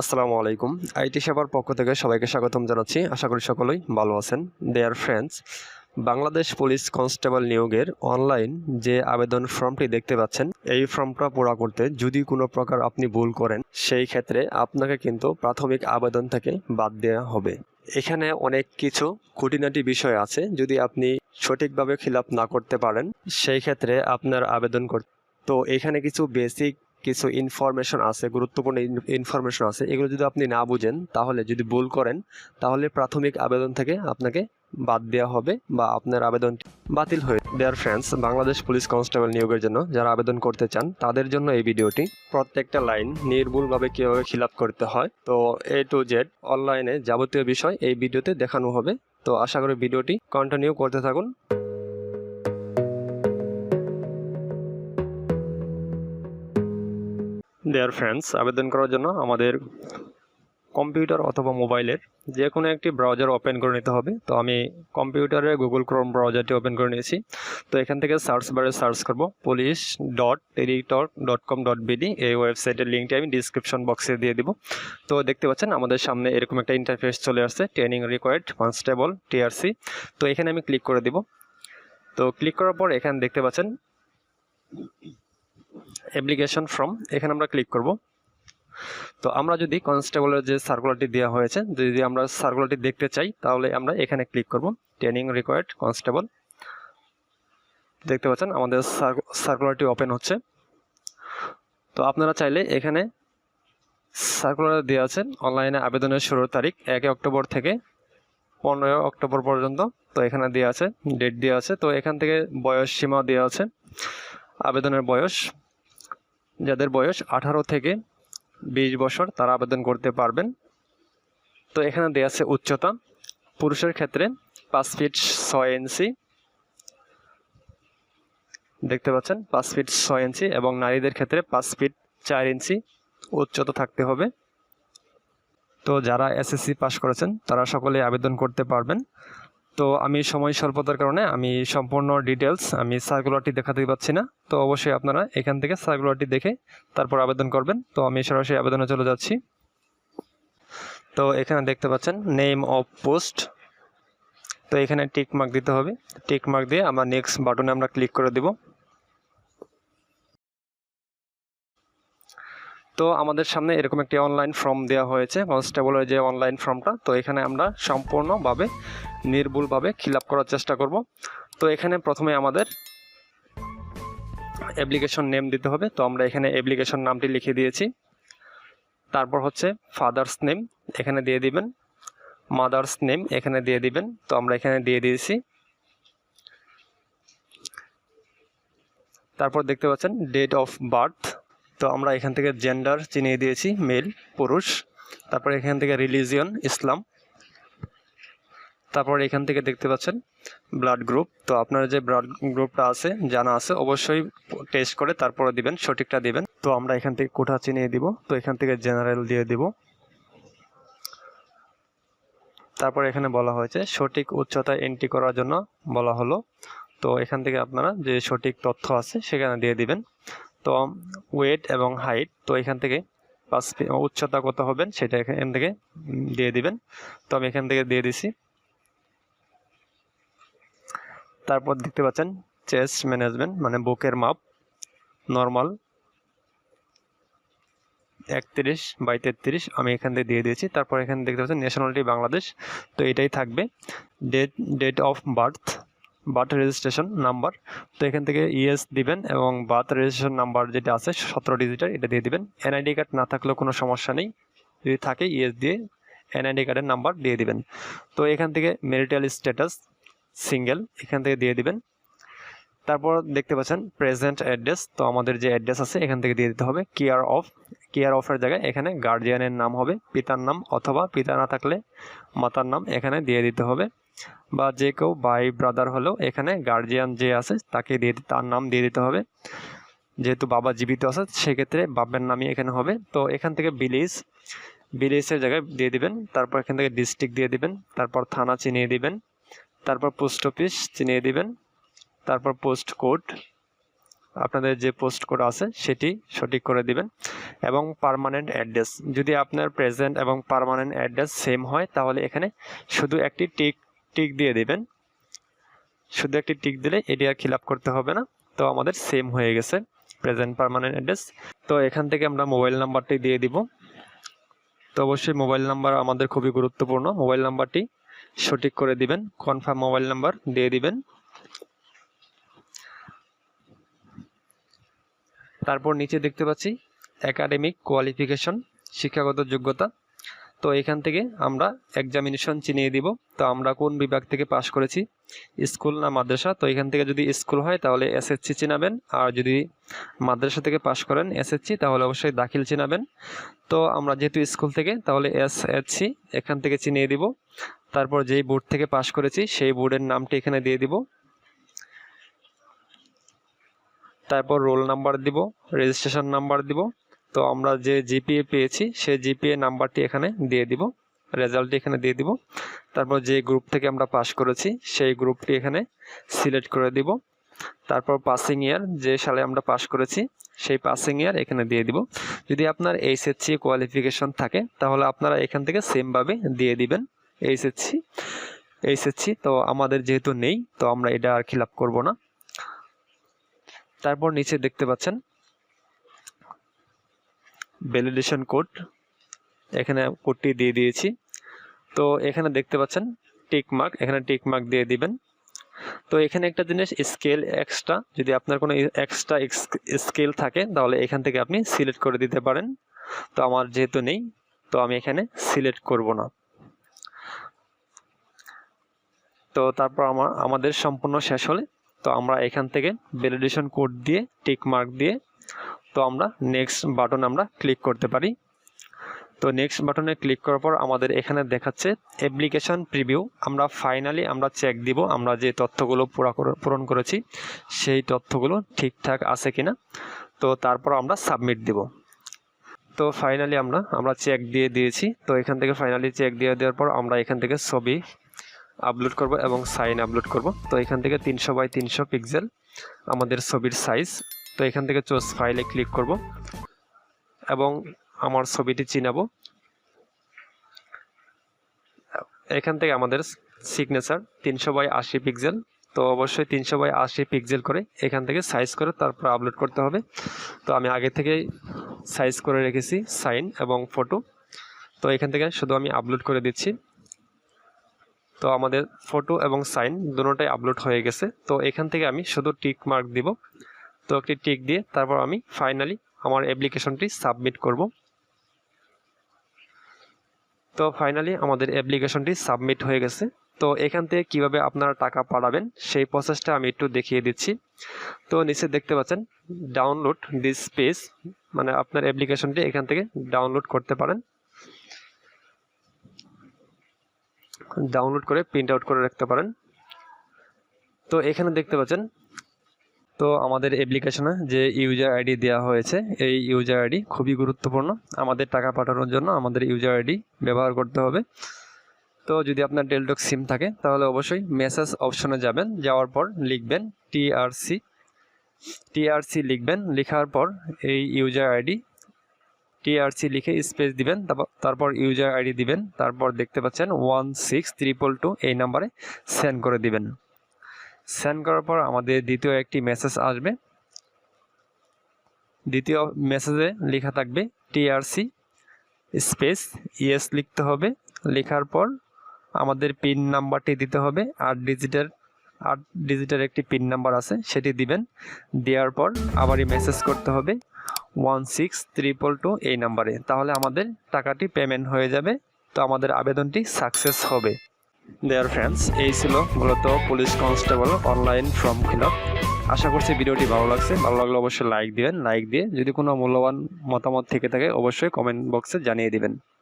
আসসালামু আলাইকুম। আইটি সেবার পক্ষ থেকে সবাইকে স্বাগতম জানাচ্ছি। আশা করি সকলেই ভালো আছেন। Dear friends Bangladesh police constable নিয়োগের অনলাইন যে আবেদন ফর্মটি দেখতে পাচ্ছেন, এই ফর্মটা পুরা করতে যদি কোনো প্রকার আপনি ভুল করেন, সেই ক্ষেত্রে আপনাকে কিন্তু প্রাথমিক আবেদন থেকে বাদ দেওয়া হবে। এখানে অনেক কিছু খুঁটিনাটি বিষয় আছে। যদি আপনি সঠিকভাবে ফিল না করতে পারেন, সেই ক্ষেত্রে আপনার আবেদন কর তো এখানে কিছু বেসিক কিছু ইনফরমেশন আছে, গুরুত্বপূর্ণ ইনফরমেশন আছে, এগুলো যদি আপনি না বুঝেন, তাহলে যদি ভুল করেন, তাহলে প্রাথমিক আবেদন থেকে আপনাকে বাদ দেওয়া হবে বা আপনার আবেদন বাতিল হয়ে dear friends Bangladesh police constable নিয়োগের জন্য যারা আবেদন করতে চান, তাদের জন্য এই ভিডিওটি প্রত্যেকটা লাইন নির্ভুলভাবে কীভাবে ফিল করতে হয়, তো এ টু জেড অনলাইনে যাবতীয় বিষয় এই ভিডিওতে দেখানো হবে। তো আশা করি ভিডিওটি কন্টিনিউ করতে থাকুন। দেয়ার ফ্রেন্ডস আবেদন করার জন্য আমাদের কম্পিউটার অথবা মোবাইলের যে কোনো একটি ব্রাউজার ওপেন করে নিতে হবে। তো আমি কম্পিউটারে গুগল ক্রোম ব্রাউজারটি ওপেন করে নিয়েছি। তো এখান থেকে সার্চ বারে সার্চ করব police dot Teletalk dot com dot BD এই ওয়েবসাইটের লিঙ্কটি আমি ডিসক্রিপশন বক্সে দিয়ে দিব। তো দেখতে পাচ্ছেন, আমাদের সামনে এরকম একটা ইন্টারফেস চলে আসছে ট্রেনিং রিকোয়ার্ড কনস্টেবল টিআরসি তো এখানে আমি ক্লিক করে দিব। তো ক্লিক করার পর এখানে দেখতে পাচ্ছেন অ্যাপ্লিকেশন ফর্ম এখানে আমরা ক্লিক করব। তো আমরা যদি কনস্টেবলের যে সার্কুলারটি দেওয়া হয়েছে, যদি আমরা সার্কুলারটি দেখতে চাই, তাহলে আমরা এখানে ক্লিক করব। ট্রেনিং রিকোয়ার্ড কনস্টেবল দেখতে পাচ্ছেন, আমাদের সার্কুলারটি ওপেন হচ্ছে। তো আপনারা চাইলে এখানে সার্কুলার দেওয়া আছে অনলাইনে আবেদনের শুরুর তারিখ, একে অক্টোবর থেকে পনেরোই অক্টোবর পর্যন্ত। তো এখানে দেওয়া আছে ডেট দেওয়া আছে। তো এখান থেকে বয়স সীমা দেওয়া আছে, আবেদনের বয়স। যাদের বয়স আঠারো থেকে বিশ বছর, তারা আবেদন করতে পারবেন। তো এখানে দেওয়া আছে উচ্চতা। পুরুষের ক্ষেত্রে পাঁচ ফিট ছয় ইঞ্চি। দেখতে পাচ্ছেন, পাঁচ ফিট ছয় ইঞ্চি এবং নারীদের ক্ষেত্রে পাঁচ ফিট চার ইঞ্চি উচ্চতা থাকতে হবে। তো যারা এসএসসি পাশ করেছেন, তারা সকলে আবেদন করতে পারবেন। তো আমি সময় স্বল্পতার কারণে আমি সম্পূর্ণ ডিটেলস আমি সার্কুলারটি দেখাতে পাচ্ছি না। তো অবশ্যই আপনারা এখান থেকে সার্কুলারটি দেখে তারপর আবেদন করবেন। তো আমি সরাসরি আবেদনে চলে যাচ্ছি। তো এখানে দেখতে পাচ্ছেন নেম অফ পোস্ট তো এখানে টিক মার্ক দিতে হবে। টিক মার্ক দিয়ে আমার নেক্সট বাটনে আমরা ক্লিক করে দেব। তো আমাদের সামনে এরকম একটি অনলাইন ফর্ম দেওয়া হয়েছে কনস্টেবলের যে অনলাইন ফর্মটা তো এখানে আমরা সম্পূর্ণভাবে নির্ভুলভাবে ফিল করার চেষ্টা করব। তো এখানে প্রথমে আমাদের অ্যাপ্লিকেশন নেম দিতে হবে, তো আমরা এখানে অ্যাপ্লিকেশন নামটি লিখে দিয়েছি। তারপর হচ্ছে ফাদার্স নেম এখানে দিয়ে দিবেন। মাদার্স নেম এখানে দিয়ে দিবেন। তো আমরা এখানে দিয়ে দিয়েছি। তারপর দেখতে পাচ্ছেন ডেট অফ বার্থ তো আমরা এখান থেকে জেন্ডার চিনিয়ে দিয়েছি মেল পুরুষ, তারপর এখান থেকে রিলিজিয়ন ইসলাম, তারপর এখান থেকে দেখতে পাচ্ছেন ব্লাড গ্রুপ তো আপনার যে ব্লাড গ্রুপটা আছে, জানা আছে, অবশ্যই টেস্ট করে তারপরে দিবেন, সঠিকটা দিবেন। তো আমরা এখান থেকে কোঠা চিনিয়ে দিব, তো এখান থেকে জেনারেল দিয়ে দিব। তারপর এখানে বলা হয়েছে, সঠিক উচ্চতা এন্ট্রি করার জন্য বলা হলো। তো এখান থেকে আপনারা যে সঠিক তথ্য আছে, সেখানে দিয়ে দিবেন। তো ওয়েট এবং হাইট তো এখান থেকে পাঁচ উচ্চতা কত হবেন সেটা এখান থেকে দিয়ে দিবেন। তো আমি এখান থেকে দিয়ে দিছি। তারপর দেখতে পাচ্ছেন চেস্ট ম্যানেজমেন্ট মানে বুকের মাপ নর্মাল একত্রিশ বাই তেত্রিশ আমি এখান থেকে দিয়ে দিয়েছি। তারপর এখানে দেখতে পাচ্ছেন ন্যাশনালিটি বাংলাদেশ, তো এটাই থাকবে। Date date of birth birth registration number তো এখান থেকে ইএস দিবেন এবং বার্থ রেজিস্ট্রেশন নাম্বার যেটা আছে, সতেরো ডিজিটার এটা দিয়ে দিবেন। এনআইডি কার্ড না থাকলেও কোনো সমস্যা নেই। যদি থাকে ইএস দিয়ে এনআইডি কার্ডের নাম্বার দিয়ে দিবেন। তো এখান থেকে মেরিটাল স্ট্যাটাস সিঙ্গেল এখান থেকে দিয়ে দিবেন। তারপর দেখতে পাচ্ছেন প্রেজেন্ট অ্যাড্রেস তো আমাদের যে অ্যাড্রেস আছে, এখান থেকে দিয়ে দিতে হবে। কেয়ার অফ কেয়ার অফের জায়গায় এখানে গার্জিয়ানের নাম হবে, পিতার নাম অথবা পিতা না থাকলে মাতার নাম এখানে দিয়ে দিতে হবে। বা যে কেউ ভাই ব্রাদার হলেও এখানে গার্জিয়ান যে আছে, তাকে দিয়ে তার নাম দিয়ে দিতে হবে। যেহেতু বাবা জীবিত আছে, সেক্ষেত্রে বাবার নামই এখানে হবে। তো এখান থেকে বিলিজ বিলিজের জায়গায় দিয়ে দিবেন। তারপর এখান থেকে ডিস্ট্রিক্ট দিয়ে দিবেন। তারপর থানা চিনিয়ে দিবেন। তারপর পোস্ট অফিস চিনিয়ে দিবেন। তারপর পোস্ট কোড আপনাদের যে পোস্ট কোড আছে, সেটি সঠিক করে দিবেন। এবং পারমানেন্ট অ্যাড্রেস যদি আপনার প্রেজেন্ট এবং পারমানেন্ট অ্যাড্রেস সেম হয়, তাহলে এখানে শুধু একটি টিক টিক দিয়ে দিবেন। শুধু একটি টিক দিলে এটি আর ফিল করতে হবে না। তো আমাদের সেম হয়ে গেছে প্রেজেন্ট পারমানেন্ট অ্যাড্রেস তো এখান থেকে আমরা মোবাইল নাম্বারটি দিয়ে দিব। তো অবশ্যই মোবাইল নাম্বার আমাদের খুবই গুরুত্বপূর্ণ। মোবাইল নাম্বারটি সঠিক করে দিবেন কনফার্ম মোবাইল নাম্বার দিয়ে দিবেন। তারপর নিচে দেখতে পাচ্ছি একাডেমিক কোয়ালিফিকেশন শিক্ষাগত যোগ্যতা। তো এখান থেকে আমরা এক্সামিনেশন চিনিয়ে দিব। তো আমরা কোন বিভাগ থেকে পাশ করেছি? স্কুল না মাদ্রাসা? তো এখান থেকে যদি স্কুল হয় তাহলে এসএসসি চিনাবেন। আর যদি মাদ্রাসা থেকে পাশ করেন এসএসসি তাহলে অবশ্যই দাখিল চিনাবেন। তো আমরা যেহেতু স্কুল থেকে, তাহলে এসএসসি এখান থেকে চিনিয়ে দিব। তারপর যেই বোর্ড থেকে পাশ করেছি, সেই বোর্ডের নামটি এখানে দিয়ে দিব। তারপর রোল নাম্বার দিব রেজিস্ট্রেশন নাম্বার দিব। তো আমরা যে জিপিএ পেয়েছি সেই জিপিএ নাম্বারটি এখানে দিয়ে দিব, রেজাল্টটি এখানে দিয়ে দিব। তারপর যে গ্রুপ থেকে আমরা পাস করেছি, সেই গ্রুপটি এখানে সিলেক্ট করে দিব। তারপর পাসিং ইয়ার যে সালে আমরা পাস করেছি, সেই পাসিং ইয়ার এখানে দিয়ে দিব। যদি আপনার এইচএসসি কোয়ালিফিকেশন থাকে, তাহলে আপনারা এখান থেকে সেমভাবে দিয়ে দিবেন এইচএসসি এইচএসসি তো আমাদের যেহেতু নেই, তো আমরা এটা আর খিলাপ করব না। তারপর নিচে দেখতে পাচ্ছেন ভ্যালিডেশন কোড এখানে কোডটি দিয়ে দিয়েছি। তো এখানে দেখতে পাচ্ছেন টিক মার্ক এখানে টিক মার্ক দিয়ে দিবেন। তো এখানে একটা জিনিস স্কেল এক্সট্রা যদি আপনার কোনো এক্সট্রা স্কেল থাকে, তাহলে এখান থেকে আপনি সিলেক্ট করে দিতে পারেন। তো আমার যেহেতু নেই, তো আমি এখানে সিলেক্ট করব না। তো তারপর আমার আমাদের সম্পূর্ণ শেষ হলে, তো আমরা এখান থেকে ভ্যালিডেশন কোড দিয়ে টিক মার্ক দিয়ে তো আমরা নেক্সট বাটন আমরা ক্লিক করতে পারি। তো নেক্সট বাটনে ক্লিক করার পর আমাদের এখানে দেখাচ্ছে অ্যাপ্লিকেশন প্রিভিউ আমরা ফাইনালি আমরা চেক দিব আমরা যে তথ্যগুলো পুরা পূরণ করেছি, সেই তথ্যগুলো ঠিকঠাক আছে কিনা। তো তারপর আমরা সাবমিট দিব। তো ফাইনালি আমরা আমরা চেক দিয়ে দিয়েছি। তো এখান থেকে ফাইনালি চেক দিয়ে দেওয়ার পর আমরা এখান থেকে ছবি আপলোড করব এবং সাইন আপলোড করব। তো এখান থেকে তিনশো বাই তিনশো পিক্সেল আমাদের ছবির সাইজ তো এখান থেকে চোজ ফাইলে ক্লিক করব এবং আমার ছবিটি চিনাবো। এখান থেকে আমাদের সিগনেচার তিনশো বাই আশি পিক্সেল তো অবশ্যই তিনশো বাই আশি পিক্সেল করে এখান থেকে সাইজ করে তারপর আপলোড করতে হবে। তো আমি আগে থেকেই সাইজ করে রেখেছি সাইন এবং ফটো তো এখান থেকে শুধু আমি আপলোড করে দিচ্ছি। তো আমাদের ফটো এবং সাইন দুটোটাই আপলোড হয়ে গেছে। তো এখান থেকে আমি শুধু টিক মার্ক দিব। তো একটি টিক দিয়ে তারপর আমি ফাইনালি আমার অ্যাপ্লিকেশনটি সাবমিট করব। তো ফাইনালি আমাদের অ্যাপ্লিকেশনটি সাবমিট হয়ে গেছে। তো এখান থেকে কীভাবে আপনারা টাকা পাঠাবেন, সেই প্রসেসটা আমি একটু দেখিয়ে দিচ্ছি। তো নিচে দেখতে পাচ্ছেন ডাউনলোড দিস পেজ মানে আপনার অ্যাপ্লিকেশনটি এখান থেকে ডাউনলোড করতে পারেন। ডাউনলোড করে প্রিন্ট আউট করে রাখতে পারেন। তো এখানে দেখতে পাচ্ছেন তো আমাদের অ্যাপ্লিকেশনে যে ইউজার আইডি দেওয়া হয়েছে, এই ইউজার আইডি খুবই গুরুত্বপূর্ণ। আমাদের টাকা পাঠানোর জন্য আমাদের ইউজার আইডি ব্যবহার করতে হবে। তো যদি আপনার ডেলটক সিম থাকে, তাহলে অবশ্যই মেসেজ অপশনে যাবেন। যাওয়ার পর লিখবেন টিআরসি টিআরসি লিখবেন, লেখার পর এই ইউজার আইডি টিআরসি লিখে স্পেস দিবেন তারপর ইউজার আইডি দিবেন, তারপর দেখতে পাচ্ছেন ওয়ান সিক্স ত্রিপল টু এই নাম্বারে সেন্ড করে দিবেন। সেন্ড করার পর আমাদের দ্বিতীয় একটি মেসেজ আসবে। দ্বিতীয় মেসেজে লেখা থাকবে টিআরসি স্পেস ইএস লিখতে হবে। লেখার পর আমাদের পিন নাম্বারটি দিতে হবে। আট ডিজিটের আট ডিজিটের একটি পিন নাম্বার আছে, সেটি দিবেন। দেওয়ার পর আবারই মেসেজ করতে হবে ওয়ান সিক্স ত্রিপল টু এই নাম্বারে তাহলে আমাদের টাকাটি পেমেন্ট হয়ে যাবে। তো আমাদের আবেদনটি সাকসেস হবে। দেয়ার ফ্রেন্ডস এই ছিল মূলত police constable online form fill up আশা করছি ভিডিওটি ভালো লাগছে। ভালো লাগলে অবশ্যই লাইক দিবেন। লাইক দিয়ে যদি কোনো মূল্যবান মতামত থেকে থাকে, অবশ্যই কমেন্ট বক্সে জানিয়ে দিবেন।